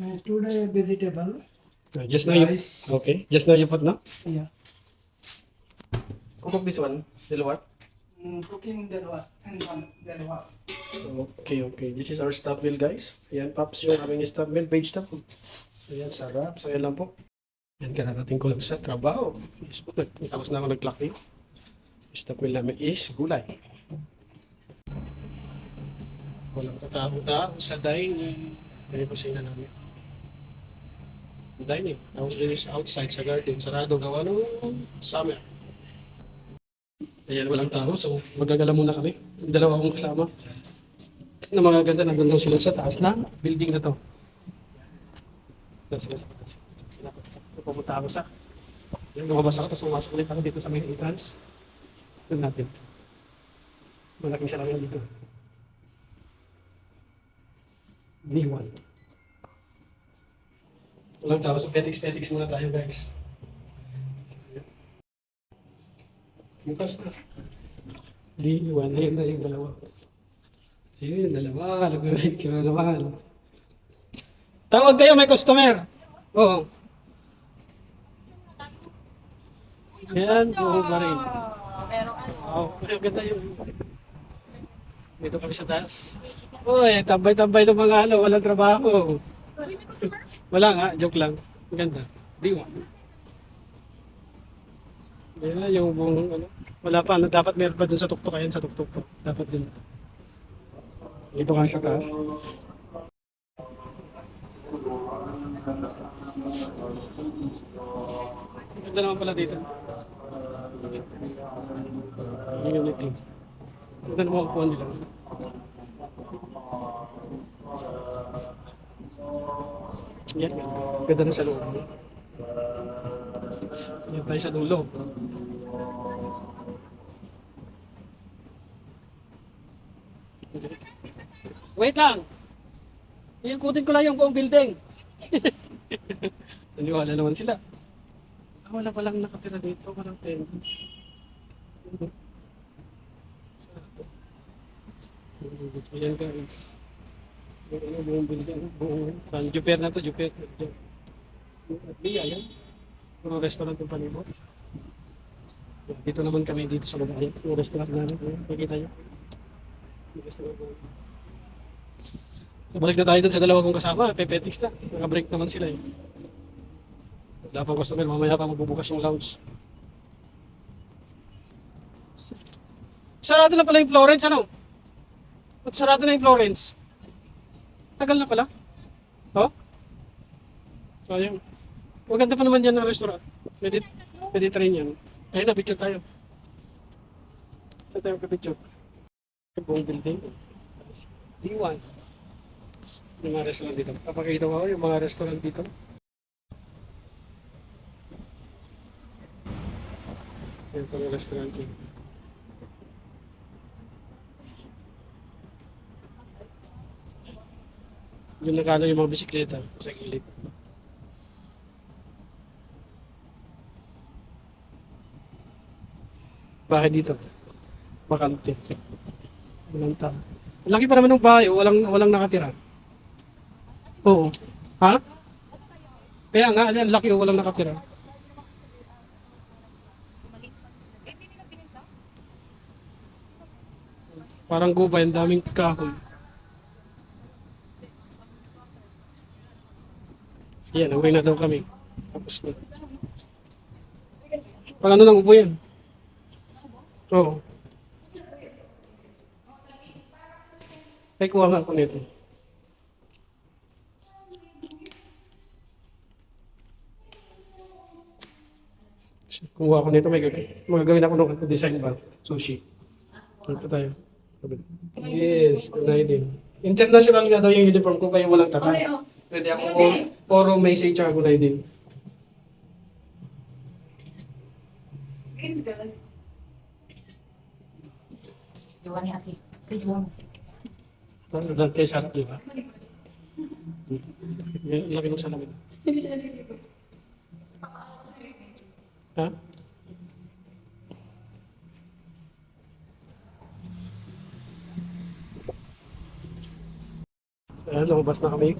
Uh, today vegetable. Uh, just now you, Rice. okay, just now you put no? Yeah. Cook this one, little what? Mm, cooking what? And one what? Okay, okay. This is our stop meal, guys. Yan, Paps, yung aming stop meal, page stop. So, yan, sarap. So, yan lang po. Yan, kararating ko lang sa trabaho. Yes po, tapos na ako nag-clock. Stop meal namin is gulay. Walang katao-tao sa dining. Yan yung kusina namin. Dining. Tapos din is outside sa garden. Sarado gawa nung summer. Ayan, walang tao. So, magagala muna kami. Dalawa akong kasama na mga ganda nandun lang sila sa taas ng building na to. Nandun sila sa taas. So pupunta ako sa yung lumabas ako, tapos pumasok ulit ako dito sa main entrance. Doon natin. Malaking salamin dito. D1. Walang tao. So petics-petics muna tayo guys. Yun. Bukas na. D1. Ayun na yung dalawa. Ayun, yung dalawa. Nag-wait ka na naman. Tawag kayo, may customer. Oo. Yan, buong pa rin. Pero ano, Oo, oh, ganda yung... Dito kami sa taas. Uy, tambay-tambay ng mga ano, walang trabaho. Wala nga, joke lang. Ang Ganda. Di mo. Yan, yung buong ano. Wala pa, ano, dapat meron pa dun sa tuktok. Ayan, sa tuktok po. Dapat dun. Dito kami sa taas. Ganda naman pala dito. Unity. Ang Ganda naman ang kuha nila. Yan, ganda. Ganda na sa loob. Yan tayo sa dulo. Wait lang! Iikutin ko lang yung buong building. Naniwala naman sila. Ah, wala palang nakatira dito. Walang tenant. Ayan guys. Buong building. Buong, saan? Juper na to, Juper. Biya yan. Puro restaurant yung panibot. Dito naman kami dito sa baba. Ayan, Yung restaurant namin. Ayan, Makikita nyo. Yung restaurant namin. Balik na tayo dun sa dalawa kong kasama. Pepetix na. Naka-break naman sila eh. Wala pang customer. Mamaya pa magbubukas yung lounge. Sarado na pala yung Florence, ano? Ba't sarado na yung Florence? Tagal na pala. Oh? Sayang. Maganda pa naman yan ng restaurant. Try yan. Ayun na, picture tayo. Saan tayo picture? Buong building. D1. Yung mga restaurant dito. Papakita ko yung mga restaurant dito. Yung restaurant yun. Yung nakano yung mga bisikleta sa gilid. Bahay dito. Bakante. Walang tao. Laki pa naman ng bahay, oh. walang walang nakatira. Oo. Ha? Kaya nga, ang laki oh, walang nakatira. Parang gubay, ang daming kahoy. Yan, away na daw kami. Tapos na. Pag ano nang upo yan? Oo. Ay, kuha nga ako nito. Kumuha ako nito, may gagawin. Magagawin ako ng design ba? Sushi. Ito tayo. Yes, kunay din. International nga daw yung uniform ko kaya walang taka. Pwede ako puro message tsaka kunay din. Iwan ni ate. Iwan. Tapos dahil kay Sarap, di ba? Yung laki ng salamin. Ha? Ayan, lumabas na kami.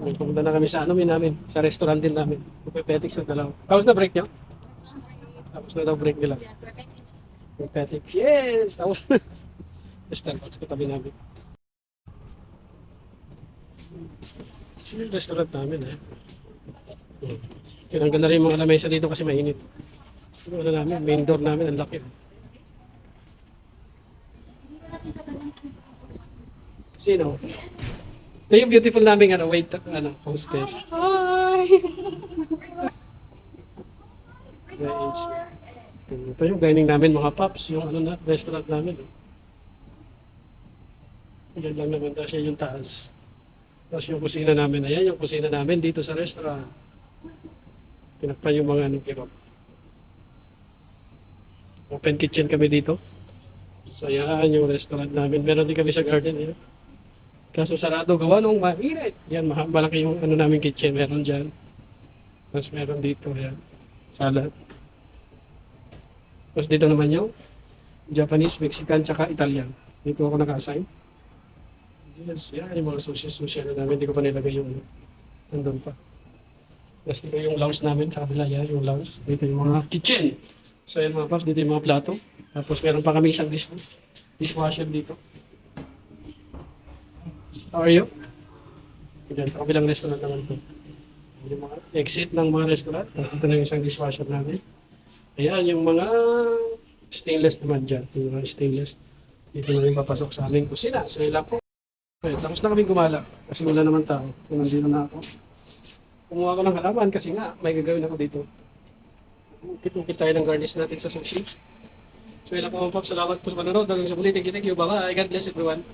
Pupunta na kami sa ano namin, sa restaurant din namin. Pupepetics yung dalawa. Tapos na break nyo? Tapos na daw break nila. Pupepetics, yes! Tapos na. Starbucks katabi namin. Yun yung restaurant namin eh. Hmm. Na rin mga lamesa dito kasi mainit. Ano namin, main door namin, ang laki. Sino? Ito yung beautiful naming ano, wait, ano, hostess. Hi! Ito yung dining namin, mga paps, yung ano na, restaurant namin. Yan lang naman daw siya yung taas. Tapos yung kusina namin, ayan yung kusina namin dito sa restaurant. Pinakpan yung mga anong kirot. Open kitchen kami dito. So yan yung restaurant namin. Meron din kami sa garden. Yan. Kaso sarado gawa nung mainit. Yan, malaki yung ano namin kitchen. Meron dyan. Tapos meron dito. Yan. Salad. Tapos dito naman yung Japanese, Mexican, tsaka Italian. Dito ako naka-assign. Yes, yan yung mga sushi-sushi na namin. Hindi ko pa nilagay yung ano. Nandun pa. Tapos dito yung lounge namin. Sa kabila yan yung lounge. Dito yung mga kitchen. So yan mga paps, dito yung mga plato. Tapos meron pa kami isang dish dishwasher dito. How are you? Yan, sa kabilang restaurant naman ito. Yung mga exit ng mga restaurant. Ito na yung isang dishwasher namin. Ayan, yung mga stainless naman dyan. Yung mga stainless. Dito na yung papasok sa aming kusina. So lang po. Okay, tapos na kaming gumala. Kasi wala naman tao. So nandito na ako. Kumuha ko ng halaman kasi nga may gagawin ako dito. Ukit-ukit tayo ng garnish natin sa sushi. So lang po paps. Salamat po sa panonood. Hanggang sa muli. Thank you, thank you. Bye-bye. God bless everyone.